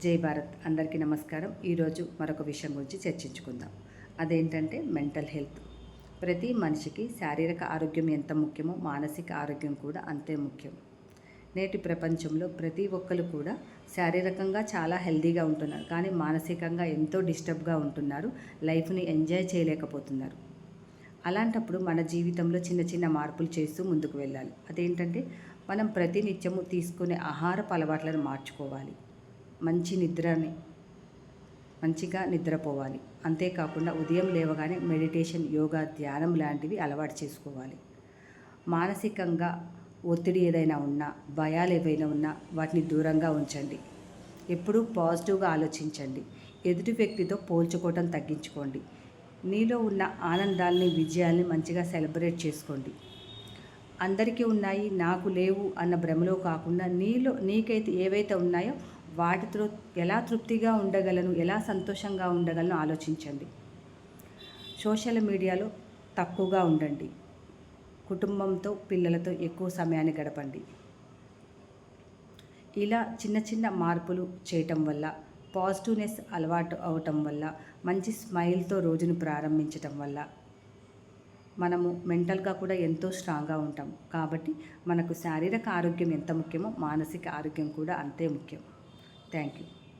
జై భారత్ అందరికీ నమస్కారం. ఈరోజు మరొక విషయం గురించి చర్చించుకుందాం. అదేంటంటే మెంటల్ హెల్త్. ప్రతి మనిషికి శారీరక ఆరోగ్యం ఎంత ముఖ్యమో మానసిక ఆరోగ్యం కూడా అంతే ముఖ్యం. నేటి ప్రపంచంలో ప్రతి ఒక్కరు కూడా శారీరకంగా చాలా హెల్దీగా ఉంటున్నారు. కానీ మానసికంగా ఎంతో డిస్టర్బ్గా ఉంటున్నారు. లైఫ్ని ఎంజాయ్ చేయలేకపోతున్నారు. అలాంటప్పుడు మన జీవితంలో చిన్న చిన్న మార్పులు చేస్తూ ముందుకు వెళ్ళాలి. అదేంటంటే మనం ప్రతినిత్యము తీసుకునే ఆహారపు అలవాట్లను మార్చుకోవాలి. మంచి నిద్రని మంచిగా నిద్రపోవాలి. అంతేకాకుండా ఉదయం లేవగానే మెడిటేషన్ యోగా ధ్యానం లాంటివి అలవాటు చేసుకోవాలి. మానసికంగా ఒత్తిడి ఏదైనా ఉన్నా భయాలు ఏవైనా ఉన్నా వాటిని దూరంగా ఉంచండి. ఎప్పుడూ పాజిటివ్గా ఆలోచించండి. ఎదుటి వ్యక్తితో పోల్చుకోవటం తగ్గించుకోండి. నీలో ఉన్న ఆనందాలని విజయాల్ని మంచిగా సెలబ్రేట్ చేసుకోండి. అందరికీ ఉన్నాయి నాకు లేవు అన్న భ్రమలో కాకుండా నీలో నీకైతే ఏవైతే ఉన్నాయో వాటితో ఎలా తృప్తిగా ఉండగలను ఎలా సంతోషంగా ఉండగలను ఆలోచించండి. సోషల్ మీడియాలో తక్కువగా ఉండండి. కుటుంబంతో పిల్లలతో ఎక్కువ సమయాన్ని గడపండి. ఇలా చిన్న చిన్న మార్పులు చేయటం వల్ల పాజిటివ్నెస్ అలవాటు అవటం వల్ల మంచి స్మైల్తో రోజును ప్రారంభించటం వల్ల మనము మెంటల్గా కూడా ఎంతో స్ట్రాంగ్గా ఉంటాం. కాబట్టి మనకు శారీరక ఆరోగ్యం ఎంత ముఖ్యమో మానసిక ఆరోగ్యం కూడా అంతే ముఖ్యం. Thank you.